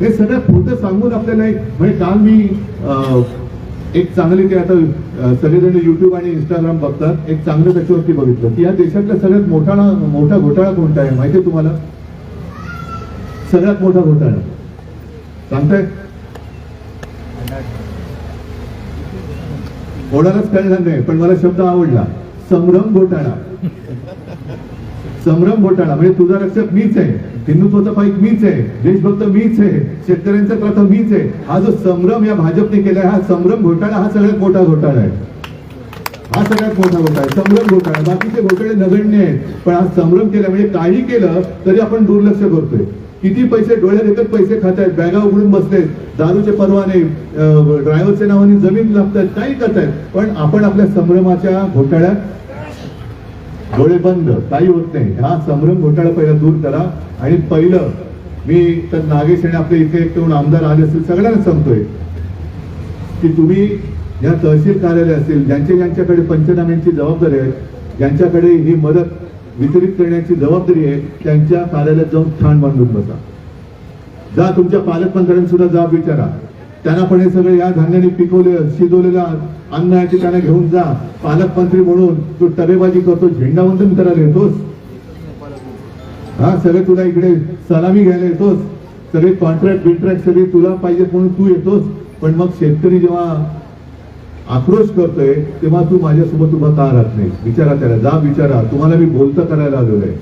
हे सगळं खोटं सांगून आपल्याला एक- म्हणजे काल मी एक चांगली ते आता सगळेजण युट्यूब आणि इंस्टाग्राम बघतात. एक चांगलं त्याच्यावरती बघितलं. की या देशातला सगळ्यात मोठा मोठा घोटाळा कोणता आहे? माहिती आहे तुम्हाला? सगळ्यात मोठा घोटाळा. सांगताय? कोणालाच कळणार नाही पण मला शब्द आवडला. संभ्रम घोटाळा. संभ्रम घोटाळा म्हणजे तुझा रक्षक मीच आहे. हिंदुत्वाचा पाईक मीच आहे. देशभक्त मीच आहे. शेतकऱ्यांचा प्रथम मीच आहे. हा जो संभ्रम या भाजपने केलाय हा संभ्रम घोटाळा हा सगळ्यात मोठा घोटाळा आहे. हा सगळ्यात मोठा घोटाळा संभ्रम घोटाळा. बाकीचे घोटाळे नगण्य आहेत. पण हा संभ्रम केला म्हणजे काही केलं तरी आपण दुर्लक्ष करतोय. किती पैसे डोळ्यात एकच पैसे खात आहेत बॅगा उघडून बसलेत. दारूचे परवाने ड्रायव्हरच्या नावाने जमीन लागतात काही करतायत पण आपण आपल्या संभ्रमाच्या घोटाळ्यात डोळे बंद काही होत नाही. हा संभ्रम घोटाळा पहिला दूर करा. आणि पहिलं मी तर नागेश आणि आपले इथे एक आमदार आले असतील सगळ्यांना सांगतोय की तुम्ही ज्या तहसील कार्यालय असतील ज्यांच्या ज्यांच्याकडे पंचनाम्यांची जबाबदारी आहे ज्यांच्याकडे ही मदत वितरित करण्याची जबाबदारी आहे त्यांच्या कार्यालयात जाऊन ठाण बांधून बसा. जा तुमच्या पालकमंत्र्यांनी सुद्धा जाब विचारा. त्यांना पण हे सगळं या धान्याने पिकवले शिजवलेलं अन्न या ठिकाणी घेऊन जा. पालकमंत्री म्हणून तू टबेबाजी करतो झेंडावंदन करायला येतोस? हा सगळे तुला इकडे सलामी घ्यायला येतोस. सगळे कॉन्ट्रॅक्ट बिंट्रॅक्ट सगळे तुला पाहिजे म्हणून तू येतोस. पण मग शेतकरी जेव्हा आक्रोश करतोय तेव्हा तू माझ्यासोबत उभा का राहत नाही? विचारा त्याला. जा विचारा. तुम्हाला मी बोलतं करायला आलेलो आहे.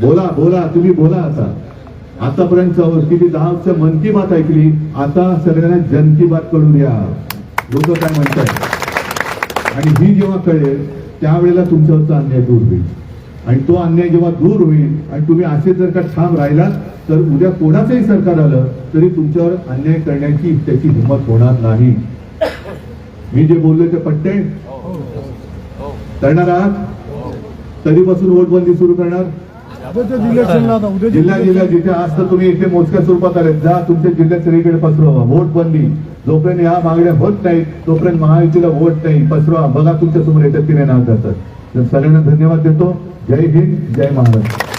बोला बोला. तुम्ही बोला आता. आतापर्यंत किती दहाच्या मन की बात ऐकली आता सगळ्यांना जन की बात करून द्या. लोक काय म्हणतात? आणि ही जेव्हा कळेल त्यावेळेला तुमच्यावरचा अन्याय दूर होईल. आणि तो अन्याय जेव्हा दूर होईल आणि तुम्ही असे जर का ठाम राहिलात तर उद्या कोणाचंही सरकार आलं तरी तुमच्यावर अन्याय करण्याची त्याची हिंमत होणार नाही. मी जे बोललोय ते पट्टे करणार आहात? कधीपासून वोटबंदी सुरू करणार? जिल्हा जिल्हा जिथे आज तर तुम्ही इथे मोजक्या स्वरूपात आले. जा तुमच्या जिल्ह्यात सगळीकडे पसरवा. वोट बंदी. जोपर्यंत या मागण्या होत नाहीत तोपर्यंत महायुतीला वोट नाही. पसरवा. बघा तुमच्यासमोर येतात की नाही नाव जातात तर सगळ्यांना धन्यवाद देतो. जय हिंद जय महाराष्ट्र.